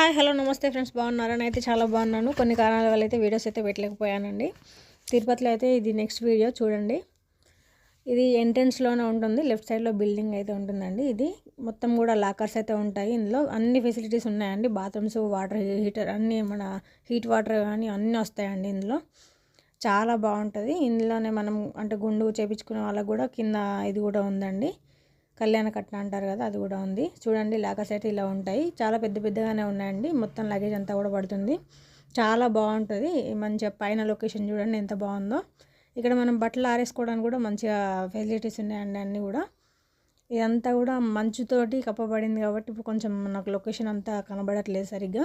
Hi hello నమస్తే friends. బాగున్నారా? అయితే చాలా బాగున్నాను. కొన్ని కారణాల వల్ల అయితే వీడియోస్ అయితే పెట్టలేకపోయానండి. తిరుపతిలో అయితే ఇది నెక్స్ట్ వీడియో చూడండి. ఇది ఎంట్రన్స్లోనే ఉంటుంది. లెఫ్ట్ సైడ్లో బిల్డింగ్ అయితే ఉంటుందండి ఇది. మొత్తం కూడా లాకర్స్ అయితే ఉంటాయి ఇందులో. అన్ని ఫెసిలిటీస్ ఉన్నాయండి. బాత్రూమ్స్ వాటర్ హీటర్ అన్నీ మన హీట్ వాటర్ కానీ అన్నీ వస్తాయండి ఇందులో. చాలా బాగుంటుంది. ఇందులోనే మనం అంటే గుండు చేపించుకునే వాళ్ళకు కూడా కింద ఇది కూడా ఉందండి. కళ్యాణ కట్న అంటారు కదా అది కూడా ఉంది. చూడండి లాకర్స్ అయితే ఇలా ఉంటాయి. చాలా పెద్ద పెద్దగానే ఉన్నాయండి. మొత్తం లగేజ్ అంతా కూడా పడుతుంది. చాలా బాగుంటుంది. మంచిగా పైన లొకేషన్ చూడండి ఎంత బాగుందో. ఇక్కడ మనం బట్టలు ఆరేసుకోవడానికి కూడా మంచిగా ఫెసిలిటీస్ ఉన్నాయండి అన్నీ కూడా. ఇదంతా కూడా మంచుతోటి కప్పబడింది కాబట్టి ఇప్పుడు కొంచెం నాకు లొకేషన్ అంతా కనబడట్లేదు సరిగ్గా.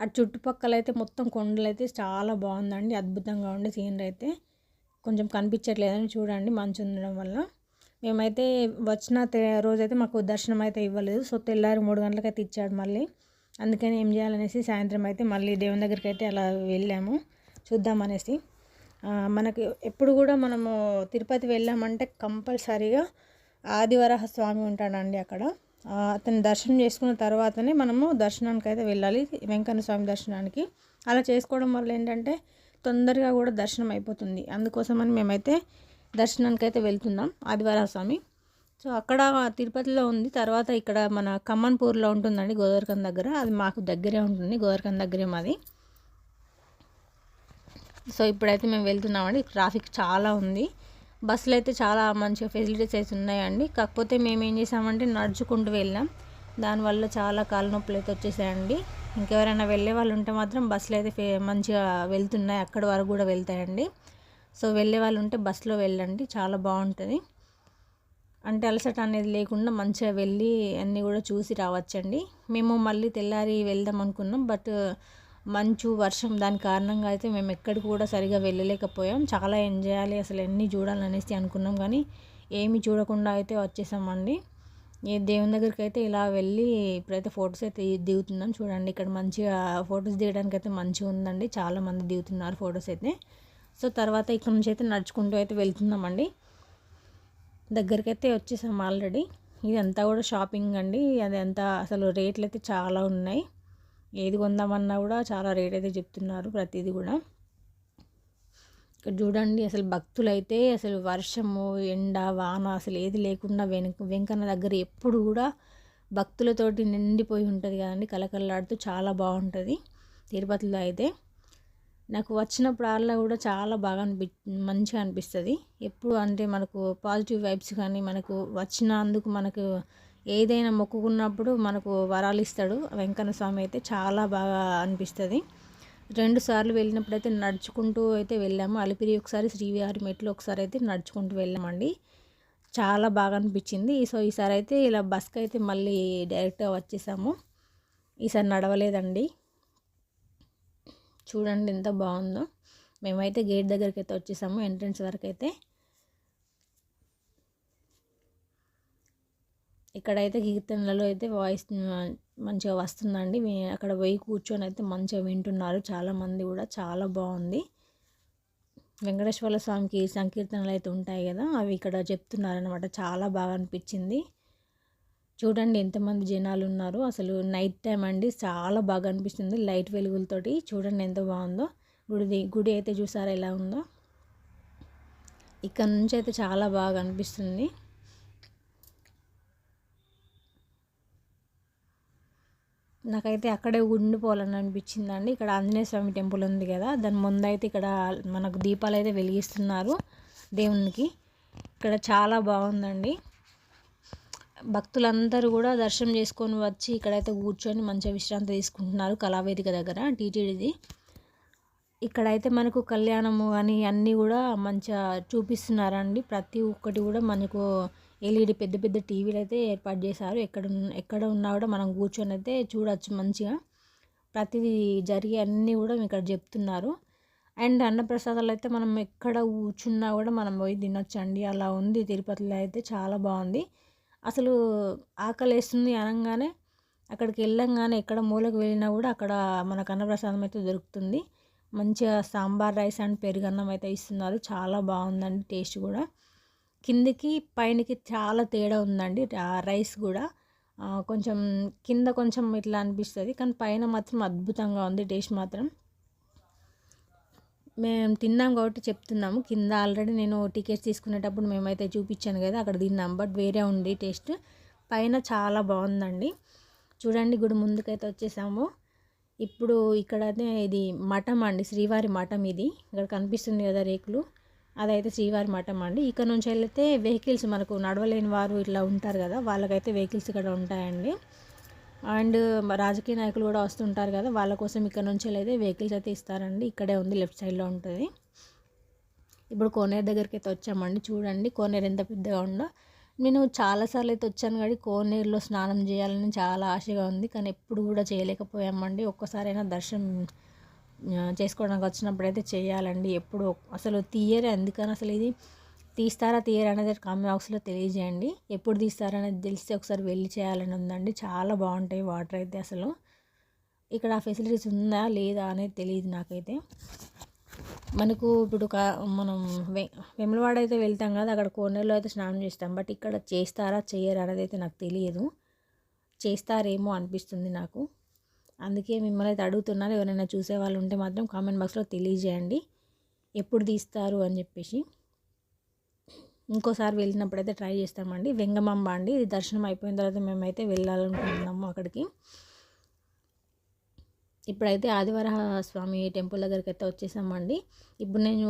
అటు చుట్టుపక్కల అయితే మొత్తం కొండలు అయితే చాలా బాగుందండి. అద్భుతంగా ఉండే సీనరీ అయితే. కొంచెం కనిపించట్లేదని చూడండి మంచు ఉండడం వల్ల. మేమైతే వచ్చిన రోజైతే మాకు దర్శనం అయితే ఇవ్వలేదు. సో తెల్లారి మూడు గంటలకైతే ఇచ్చాడు మళ్ళీ. అందుకని ఏం చేయాలనేసి సాయంత్రం అయితే మళ్ళీ దేవుని దగ్గరికి అయితే అలా వెళ్ళాము. చూద్దామనేసి మనకి ఎప్పుడు కూడా మనము తిరుపతి వెళ్ళామంటే కంపల్సరీగా ఆదివరహ స్వామి ఉంటాడండి అక్కడ. అతని దర్శనం చేసుకున్న తర్వాతనే మనము దర్శనానికి అయితే వెళ్ళాలి వెంకన్న స్వామి దర్శనానికి. అలా చేసుకోవడం వల్ల ఏంటంటే తొందరగా కూడా దర్శనం అయిపోతుంది. అందుకోసమని మేమైతే దర్శనానికి అయితే వెళ్తున్నాం ఆదివార స్వామి సో అక్కడ తిరుపతిలో ఉంది. తర్వాత ఇక్కడ మన ఖమ్మన్పూర్లో ఉంటుందండి గోదావరికం దగ్గర. అది మాకు దగ్గరే ఉంటుంది గోదావరికం దగ్గరే మాది. సో ఇప్పుడైతే మేము వెళ్తున్నామండి. ట్రాఫిక్ చాలా ఉంది. బస్సులు అయితే చాలా మంచిగా ఫెసిలిటీస్ అయితే ఉన్నాయండి. కాకపోతే మేము ఏం చేసామంటే నడుచుకుంటూ వెళ్ళాం. దానివల్ల చాలా కాళ్ళ నొప్పులు అయితే వచ్చేసాయండి. ఇంకెవరైనా వెళ్ళే వాళ్ళు ఉంటే మాత్రం బస్సులు అయితే మంచిగా వెళ్తున్నాయి. అక్కడి వరకు కూడా వెళ్తాయండి. సో వెళ్ళే వాళ్ళు ఉంటే బస్సులో వెళ్ళండి చాలా బాగుంటుంది. అంటే అలసట అనేది లేకుండా మంచిగా వెళ్ళి అన్నీ కూడా చూసి రావచ్చండి. మేము మళ్ళీ తెల్లారి వెళ్దాం అనుకున్నాం బట్ మంచు వర్షం దాని కారణంగా అయితే మేము ఎక్కడికి కూడా సరిగా వెళ్ళలేకపోయాం. చాలా ఎంజాయ్ చేయాలి అసలు ఎన్ని చూడాలనేసి అనుకున్నాం కానీ ఏమి చూడకుండా అయితే వచ్చేసామండి. ఏ దేవుని దగ్గరికి అయితే ఇలా వెళ్ళి ఇప్పుడైతే ఫొటోస్ అయితే దిగుతున్నాం చూడండి. ఇక్కడ మంచిగా ఫొటోస్ దిగడానికి అయితే మంచిగా ఉందండి. చాలామంది దిగుతున్నారు ఫొటోస్ అయితే. సో తర్వాత ఇక్కడ నుంచి అయితే నడుచుకుంటూ అయితే వెళ్తున్నామండి. దగ్గరికి అయితే వచ్చేసాం ఆల్రెడీ. ఇదంతా కూడా షాపింగ్ అండి. అదంతా అసలు రేట్లు అయితే చాలా ఉన్నాయి. ఏది కొందామన్నా కూడా చాలా రేట్ అయితే చెప్తున్నారు ప్రతిదీ కూడా. ఇక్కడ చూడండి అసలు భక్తులు అయితే అసలు వర్షము ఎండ వాన అసలు ఏది లేకుండా వెనక వెంకన్న దగ్గర ఎప్పుడు కూడా భక్తులతోటి నిండిపోయి ఉంటుంది కదండి. కలకల్లాడుతూ చాలా బాగుంటుంది. తిరుపతిలో అయితే నాకు వచ్చినప్పుడల్లా కూడా చాలా బాగా అనిపి మంచిగా అనిపిస్తుంది. ఎప్పుడు అంటే మనకు పాజిటివ్ వైబ్స్ కానీ మనకు వచ్చినందుకు మనకు ఏదైనా మొక్కుకున్నప్పుడు మనకు వరాలు ఇస్తాడు. వెంకన్న స్వామి అయితే చాలా బాగా అనిపిస్తుంది. రెండు సార్లు వెళ్ళినప్పుడు అయితే నడుచుకుంటూ అయితే వెళ్ళాము. అలిపిరి ఒకసారి శ్రీవిహారి మెట్లు ఒకసారి అయితే నడుచుకుంటూ వెళ్ళామండి. చాలా బాగా అనిపించింది. సో ఈసారి అయితే ఇలా బస్కి అయితే మళ్ళీ డైరెక్ట్గా వచ్చేసాము. ఈసారి నడవలేదండి. చూడండి ఎంత బాగుందో. మేమైతే గేట్ దగ్గరికి అయితే వచ్చేసాము ఎంట్రన్స్ వరకు అయితే ఇక్కడైతే కీర్తనలలో అయితే వాయిస్ మంచిగా వస్తుందండి. అక్కడ పోయి కూర్చొని అయితే మంచిగా వింటున్నారు చాలామంది కూడా చాలా బాగుంది. వెంకటేశ్వర స్వామికి సంకీర్తనలు అయితే ఉంటాయి కదా అవి ఇక్కడ చెప్తున్నారనమాట చాలా బాగా అనిపించింది. చూడండి ఎంతమంది జనాలు ఉన్నారు అసలు నైట్ టైం అండి చాలా బాగా అనిపిస్తుంది లైట్ వెలుగులతోటి. చూడండి ఎంత బాగుందో. గుడి గుడి అయితే చూసారా ఎలా ఉందో? ఇక్కడ నుంచి అయితే చాలా బాగా అనిపిస్తుంది. నాకైతే అక్కడే ఉండిపోవాలని అనిపించిందండి. ఇక్కడ ఆంజనేయ స్వామి టెంపుల్ ఉంది కదా దాని ముందైతే ఇక్కడ మనకు దీపాలు అయితే వెలిగిస్తున్నారు దేవునికి. ఇక్కడ చాలా బాగుందండి. భక్తులందరూ కూడా దర్శనం చేసుకొని వచ్చి ఇక్కడైతే కూర్చొని మంచిగా విశ్రాంతి తీసుకుంటున్నారు కళావేదిక దగ్గర టీటీడీది. ఇక్కడైతే మనకు కళ్యాణము అని అన్నీ కూడా మంచిగా చూపిస్తున్నారండి. ప్రతి ఒక్కటి కూడా మనకు ఎల్ఈడి పెద్ద పెద్ద టీవీలు అయితే ఏర్పాటు చేశారు. ఎక్కడ ఎక్కడ ఉన్నా కూడా మనం కూర్చొని అయితే చూడవచ్చు మంచిగా. ప్రతిదీ జరిగే అన్నీ కూడా ఇక్కడ చెప్తున్నారు. అండ్ అన్నప్రసాదాలు అయితే మనం ఎక్కడ కూర్చున్నా కూడా మనం పోయి తినొచ్చండి. అలా ఉంది తిరుపతిలో అయితే చాలా బాగుంది. అసలు ఆకలి వేస్తుంది అనగానే అక్కడికి వెళ్ళంగానే ఎక్కడ మూలకు వెళ్ళినా కూడా అక్కడ మనకు అన్నప్రసాదం అయితే దొరుకుతుంది. మంచిగా సాంబార్ రైస్ అండ్ పెరుగన్నం అయితే ఇస్తున్నారు. చాలా బాగుందండి టేస్ట్ కూడా. కిందికి పైనకి చాలా తేడా ఉందండి రైస్ కూడా. కొంచెం కింద కొంచెం ఇట్లా అనిపిస్తుంది. కానీ పైన మాత్రం అద్భుతంగా ఉంది టేస్ట్ మాత్రం. మేము తిన్నాం కాబట్టి చెప్తున్నాము. కింద ఆల్రెడీ నేను టికెట్స్ తీసుకునేటప్పుడు మేమైతే చూపించాను కదా అక్కడ తిన్నాం. బట్ వేరే ఉంది టేస్ట్. పైన చాలా బాగుందండి. చూడండి గుడి ముందుకైతే వచ్చేసాము. ఇప్పుడు ఇక్కడైతే ఇది మఠం అండి శ్రీవారి మఠం ఇది. ఇక్కడ కనిపిస్తుంది కదా రేకులు. అదైతే శ్రీవారి మఠం అండి. ఇక్కడ నుంచి వెళ్తే వెహికల్స్ మనకు నడవలేని వారు ఇట్లా ఉంటారు కదా వాళ్ళకైతే వెహికల్స్ ఇక్కడ ఉంటాయండి. అండ్ రాజకీయ నాయకులు కూడా వస్తుంటారు కదా వాళ్ళ కోసం ఇక్కడ నుంచి అయితే వెహికల్స్ అయితే ఇస్తారండి. ఇక్కడే ఉంది లెఫ్ట్ సైడ్లో ఉంటుంది. ఇప్పుడు కోనేరు దగ్గరికి అయితే వచ్చామండి. చూడండి కోనేరు ఎంత పెద్దగా ఉందో. నేను చాలాసార్లు అయితే వచ్చాను కానీ కోనేరులో స్నానం చేయాలని చాలా ఆశగా ఉంది. కానీ ఎప్పుడు కూడా చేయలేకపోయామండి. ఒక్కసారైనా దర్శనం చేసుకోవడానికి వచ్చినప్పుడు అయితే చేయాలండి. ఎప్పుడు అసలు తీయరే అందుకని అసలు ఇది తీస్తారా తీయరా అనేది కామెంట్ బాక్స్లో తెలియజేయండి. ఎప్పుడు తీస్తారా అనేది తెలిస్తే ఒకసారి వెళ్ళి చేయాలని ఉందండి. చాలా బాగుంటాయి వాటర్ అయితే అసలు. ఇక్కడ ఆ ఫెసిలిటీస్ ఉందా లేదా అనేది తెలియదు నాకైతే. మనకు ఇప్పుడు మనం వె వెములవాడ అయితే వెళ్తాం కదా అక్కడ కోనేరులో అయితే స్నానం చేస్తాం. బట్ ఇక్కడ చేస్తారా చేయరా అనేది అయితే నాకు తెలియదు. చేస్తారేమో అనిపిస్తుంది నాకు. అందుకే మిమ్మల్ని అయితే అడుగుతున్నాను. ఎవరైనా చూసే వాళ్ళు ఉంటే మాత్రం కామెంట్ బాక్స్లో తెలియజేయండి. ఎప్పుడు తీస్తారు అని చెప్పేసి. ఇంకోసారి వెళ్ళినప్పుడు అయితే ట్రై చేస్తామండి. వెంగమాంబ అండి. ఇది దర్శనం అయిపోయిన తర్వాత మేమైతే వెళ్ళాలనుకుంటున్నాము అక్కడికి. ఇప్పుడైతే ఆదివార స్వామి టెంపుల్ దగ్గరికి అయితే వచ్చేసామండి. ఇప్పుడు నేను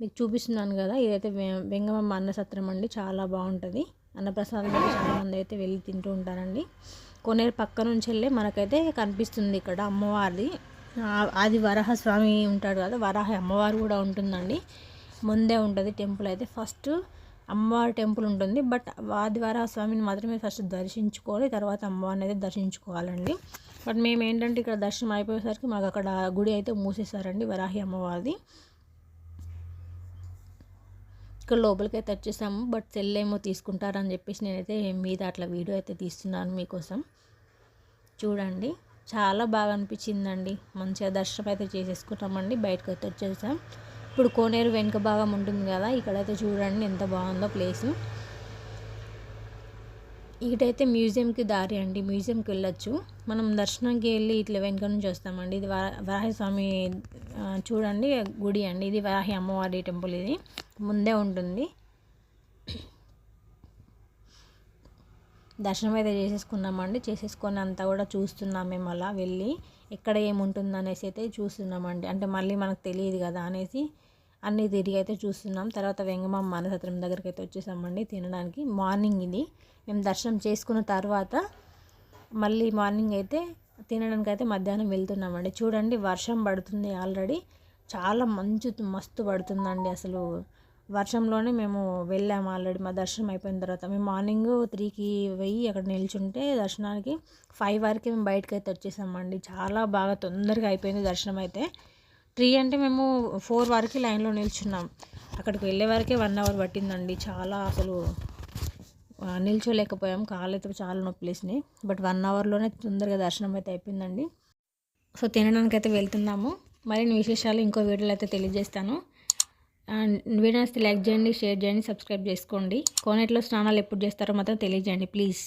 మీకు చూపిస్తున్నాను కదా ఇదైతే వె- అన్న అన్నసత్రం అండి. చాలా బాగుంటుంది. అన్నప్రసాదం చాలామంది అయితే వెళ్ళి తింటూ ఉంటారండి. కొనేరు పక్క నుంచి వెళ్ళి మనకైతే కనిపిస్తుంది ఇక్కడ అమ్మవారిది. ఆది వరాహ స్వామి ఉంటాడు కదా వరాహ అమ్మవారు కూడా ఉంటుందండి. ముందే ఉంటుంది టెంపుల్ అయితే. ఫస్ట్ అమ్మవారి టెంపుల్ ఉంటుంది. బట్ ఆది వరాహ స్వామిని మాత్రమే ఫస్ట్ దర్శించుకొని తర్వాత అమ్మవారిని అయితే దర్శించుకోవాలండి. బట్ మేము ఏంటంటే ఇక్కడ దర్శనం అయిపోయేసరికి మాకు అక్కడ గుడి అయితే మూసేశారండి వరాహి అమ్మవారిది. ఇక్కడ లోపలికి అయితే వచ్చేసాము. బట్ సెల్ ఏమో తీసుకుంటారని చెప్పేసి నేనైతే మీద అట్లా వీడియో అయితే తీస్తున్నాను మీకోసం. చూడండి. చాలా బాగా అనిపించిందండి. మంచిగా దర్శనం అయితే చేసేసుకుంటామండి బయటకు అయితే వచ్చేసాం. ఇప్పుడు కోనేరు వెనుక భాగం ఉంటుంది కదా ఇక్కడైతే చూడండి ఎంత బాగుందో ప్లేసు. ఇటైతే మ్యూజియంకి దారి అండి మ్యూజియంకి వెళ్ళొచ్చు. మనం దర్శనంకి వెళ్ళి ఇట్లా వెనుక నుంచి వస్తామండి. ఇది వరాహస్వామి వరాహి స్వామి చూడండి గుడి అండి. ఇది వరాహి అమ్మవారి టెంపుల్ ఇది. ముందే ఉంటుంది. దర్శనం అయితే చేసేసుకున్నామండి. చేసేసుకొని అంతా కూడా చూస్తున్నాం మేము అలా వెళ్ళి. ఎక్కడ ఏముంటుంది అనేసి అయితే చూస్తున్నామండి. అంటే మళ్ళీ మనకు తెలియదు కదా అనేసి అన్నీ తిరిగి అయితే చూస్తున్నాం. తర్వాత వెంగమామ మనసత్రం దగ్గరికి అయితే వచ్చేసామండి తినడానికి. మార్నింగ్ ఇది. మేము దర్శనం చేసుకున్న తర్వాత మళ్ళీ మార్నింగ్ అయితే తినడానికి అయితే మధ్యాహ్నం వెళ్తున్నామండి. చూడండి వర్షం పడుతుంది ఆల్రెడీ. చాలా మంచు మస్తు పడుతుందండి అసలు. వర్షంలోనే మేము వెళ్ళాము ఆల్రెడీ. మా దర్శనం అయిపోయిన తర్వాత మేము మార్నింగ్ త్రీకి వెయ్యి అక్కడ నిల్చుంటే దర్శనానికి ఫైవ్ వరకు మేము బయటకు అయితే వచ్చేసామండి. చాలా బాగా తొందరగా అయిపోయింది దర్శనం అయితే. త్రీ అంటే మేము ఫోర్ వరకు లైన్లో నిల్చున్నాం. అక్కడికి వెళ్ళే వరకే వన్ అవర్ పట్టిందండి. చాలా అసలు నిల్చోలేకపోయాం. కాళ్ళైతే అయితే చాలా నొప్పిలేసినాయి బట్ వన్ అవర్లోనే తొందరగా దర్శనం అయితే అయిపోయిందండి. సో తినడానికి అయితే వెళ్తున్నాము. మరిన్ని విశేషాలు ఇంకో వీడియోలో అయితే తెలియజేస్తాను. అండ్ వీడియో లైక్ చేయండి షేర్ చేయండి సబ్స్క్రైబ్ చేసుకోండి. కోనేట్లో స్నానాలు ఎప్పుడు చేస్తారో మాత్రం తెలియజేయండి ప్లీజ్.